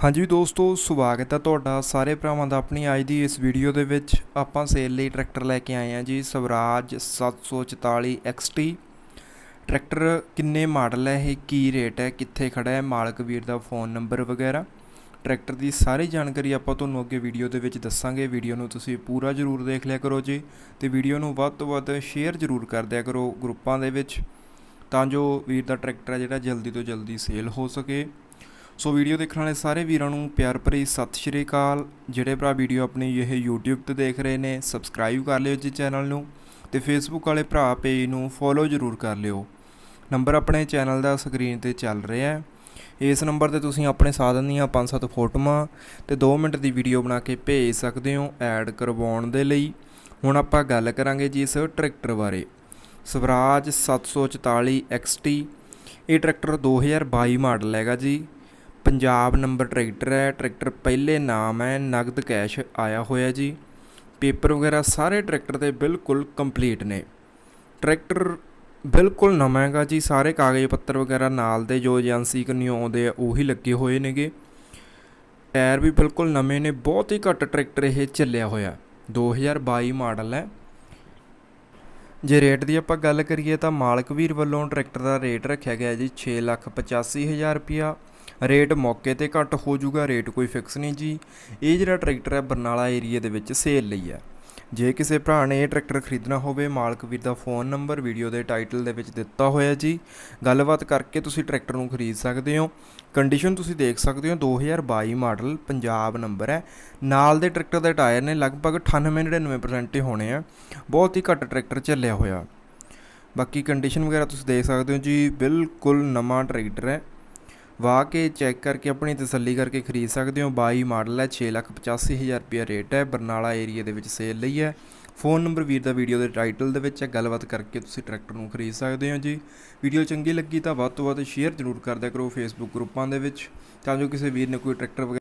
ਹਾਂਜੀ ਦੋਸਤੋ, ਸਵਾਗਤ ਹੈ ਤੁਹਾਡਾ ਸਾਰੇ ਭਰਾਵਾਂ ਦਾ ਆਪਣੀ ਅੱਜ ਦੀ ਇਸ ਵੀਡੀਓ ਦੇ ਵਿੱਚ। ਆਪਾਂ ਸੇਲ ਲਈ ਟਰੈਕਟਰ ਲੈ ਕੇ ਆਏ ਹਾਂ ਜੀ, ਸਵਰਾਜ 744 XT ਟਰੈਕਟਰ ਕਿੰਨੇ ਮਾਡਲ ਹੈ, ਇਹ ਕੀ ਰੇਟ ਹੈ, ਕਿੱਥੇ ਖੜਾ ਹੈ, ਮਾਲਕ ਵੀਰ ਦਾ ਫੋਨ ਨੰਬਰ ਵਗੈਰਾ। ਟਰੈਕਟਰ ਦੀ ਸਾਰੀ ਜਾਣਕਾਰੀ ਆਪਾਂ ਤੁਹਾਨੂੰ ਅੱਗੇ ਵੀਡੀਓ ਦੇ ਵਿੱਚ ਦੱਸਾਂਗੇ। ਵੀਡੀਓ ਨੂੰ ਤੁਸੀਂ ਪੂਰਾ ਜ਼ਰੂਰ ਦੇਖ ਲਿਆ ਕਰੋ ਜੀ ਤੇ ਵੀਡੀਓ ਨੂੰ ਵੱਧ ਤੋਂ ਵੱਧ ਸ਼ੇਅਰ ਜ਼ਰੂਰ ਕਰ ਦਿਆ ਕਰੋ ਗਰੁੱਪਾਂ ਦੇ ਵਿੱਚ ਤਾਂ ਜੋ ਵੀਰ ਦਾ ਟਰੈਕਟਰ ਹੈ ਜਿਹੜਾ ਜਲਦੀ ਤੋਂ ਜਲਦੀ ਸੇਲ ਹੋ ਸਕੇ। ਸੋ ਵੀਡੀਓ ਦੇਖਣ ਵਾਲੇ ਸਾਰੇ ਵੀਰਾਂ ਨੂੰ ਪਿਆਰ ਭਰੀ ਸਤਿ ਸ਼੍ਰੀ ਅਕਾਲ। ਜਿਹੜੇ ਭਰਾ ਵੀਡੀਓ ਆਪਣੀ ਇਹ YouTube ਤੇ ਦੇਖ ਰਹੇ ਨੇ ਸਬਸਕ੍ਰਾਈਬ ਕਰ ਲਿਓ ਜੀ ਚੈਨਲ ਨੂੰ ਤੇ Facebook ਵਾਲੇ ਭਰਾ ਪੇਜ ਨੂੰ ਫੋਲੋ ਜ਼ਰੂਰ ਕਰ ਲਿਓ। ਨੰਬਰ ਆਪਣੇ ਚੈਨਲ ਦਾ ਸਕਰੀਨ ਤੇ ਚੱਲ ਰਿਹਾ ਹੈ। ਇਸ ਨੰਬਰ ਤੇ ਤੁਸੀਂ ਆਪਣੇ ਸਾਧਨ ਦੀਆਂ 5-7 ਫੋਟੋਆਂ ਤੇ 2 ਮਿੰਟ ਦੀ ਵੀਡੀਓ ਬਣਾ ਕੇ ਭੇਜ ਸਕਦੇ ਹੋ ਐਡ ਕਰਵਾਉਣ ਦੇ ਲਈ। ਹੁਣ ਆਪਾਂ ਗੱਲ ਕਰਾਂਗੇ ਜੀ ਇਸ ਟਰੈਕਟਰ ਬਾਰੇ। ਸਵਰਾਜ 744 XT ਇਹ ਟਰੈਕਟਰ 2022 ਮਾਡਲ ਹੈਗਾ ਜੀ। ਪੰਜਾਬ ਨੰਬਰ ਟਰੈਕਟਰ ਹੈ ਟਰੈਕਟਰ ਪਹਿਲੇ ਨਾਮ ਹੈ ਨਗਦ ਕੈਸ਼ ਆਇਆ ਹੋਇਆ ਜੀ। ਪੇਪਰ ਵਗੈਰਾ ਸਾਰੇ ਟਰੈਕਟਰ ਦੇ ਬਿਲਕੁਲ ਕੰਪਲੀਟ ਨੇ। ਟਰੈਕਟਰ ਬਿਲਕੁਲ ਨਵਾਂ ਹੈਗਾ ਜੀ ਸਾਰੇ ਕਾਗਜ਼ ਪੱਤਰ ਵਗੈਰਾ ਨਾਲ ਦੇ ਜੋ ਏਜੰਸੀ ਕੰਨਿਓ ਆਉਂਦੇ ਆ ਉਹੀ ਲੱਗੇ ਹੋਏ ਨੇਗੇ। ਟਾਇਰ ਵੀ ਬਿਲਕੁਲ ਨਵੇਂ ਨੇ ਬਹੁਤ ਹੀ ਘੱਟ ਟਰੈਕਟਰ ਇਹ ਚੱਲਿਆ ਹੋਇਆ। 2022 ਮਾਡਲ ਹੈ। ਜੇ ਰੇਟ ਦੀ ਆਪਾਂ ਗੱਲ ਕਰੀਏ ਤਾਂ ਮਾਲਕ ਵੀਰ ਵੱਲੋਂ ਟਰੈਕਟਰ ਦਾ ਰੇਟ ਰੱਖਿਆ ਗਿਆ ਜੀ 6,85,000 ਰੁਪਿਆ ਰੇਟ ਮੌਕੇ ਤੇ ਘੱਟ ਹੋ ਜਾਊਗਾ, ਰੇਟ ਕੋਈ ਫਿਕਸ ਨਹੀਂ ਜੀ। ਇਹ ਜਿਹੜਾ ਟਰੈਕਟਰ ਹੈ ਬਰਨਾਲਾ ਏਰੀਆ ਦੇ ਵਿੱਚ ਸੇਲ ਲਈ ਹੈ। ਜੇ ਕਿਸੇ ਭਰਾ ਨੇ ਇਹ ਟਰੈਕਟਰ ਖਰੀਦਣਾ ਹੋਵੇ, ਮਾਲਕ ਵੀਰ ਦਾ ਫੋਨ ਨੰਬਰ ਵੀਡੀਓ ਦੇ ਟਾਈਟਲ ਦੇ ਵਿੱਚ ਦਿੱਤਾ ਹੋਇਆ ਜੀ। ਗੱਲਬਾਤ ਕਰਕੇ ਤੁਸੀਂ ਟਰੈਕਟਰ ਨੂੰ ਖਰੀਦ ਸਕਦੇ ਹੋ। ਕੰਡੀਸ਼ਨ ਤੁਸੀਂ ਦੇਖ ਸਕਦੇ ਹੋ 2022 ਮਾਡਲ ਪੰਜਾਬ ਨੰਬਰ ਹੈ। ਨਾਲ ਦੇ ਟਰੈਕਟਰ ਦੇ ਟਾਇਰ ਨੇ ਲਗਭਗ 98-99% ਹੀ ਹੋਣੇ ਆ। ਬਹੁਤ ਹੀ ਘੱਟ ਟਰੈਕਟਰ ਚੱਲਿਆ ਹੋਇਆ। ਬਾਕੀ ਕੰਡੀਸ਼ਨ ਵਗੈਰਾ ਤੁਸੀਂ ਦੇਖ ਸਕਦੇ ਹੋ ਜੀ, ਬਿਲਕੁਲ ਨਵਾਂ ਟਰੈਕਟਰ ਹੈ। ਵਾਹ ਕੇ ਚੈੱਕ ਕਰਕੇ ਆਪਣੀ ਤਸੱਲੀ ਕਰਕੇ ਖਰੀਦ ਸਕਦੇ ਹੋ। 22 ਮਾਡਲ ਹੈ 685000 ਰੁਪਏ ਰੇਟ ਹੈ। ਬਰਨਾਲਾ ਏਰੀਆ ਦੇ ਵਿੱਚ ਸੇਲ ਲਈ ਹੈ। ਫੋਨ ਨੰਬਰ ਵੀਰ ਦਾ ਵੀਡੀਓ ਦੇ ਟਾਈਟਲ ਦੇ ਵਿੱਚ ਹੈ। ਗੱਲਬਾਤ ਕਰਕੇ ਤੁਸੀਂ ਟਰੈਕਟਰ ਨੂੰ ਖਰੀਦ ਸਕਦੇ ਹੋ ਜੀ। ਵੀਡੀਓ ਚੰਗੀ ਲੱਗੀ ਤਾਂ ਵੱਧ ਤੋਂ ਵੱਧ ਸ਼ੇਅਰ ਜ਼ਰੂਰ ਕਰਦਿਆ ਕਰੋ ਫੇਸਬੁੱਕ ਗਰੁੱਪਾਂ ਦੇ ਵਿੱਚ ਤਾਂ ਜੋ ਕਿਸੇ ਵੀਰ ਨੇ ਕੋਈ ਟਰੈਕਟਰ ਵਗੈਰਾ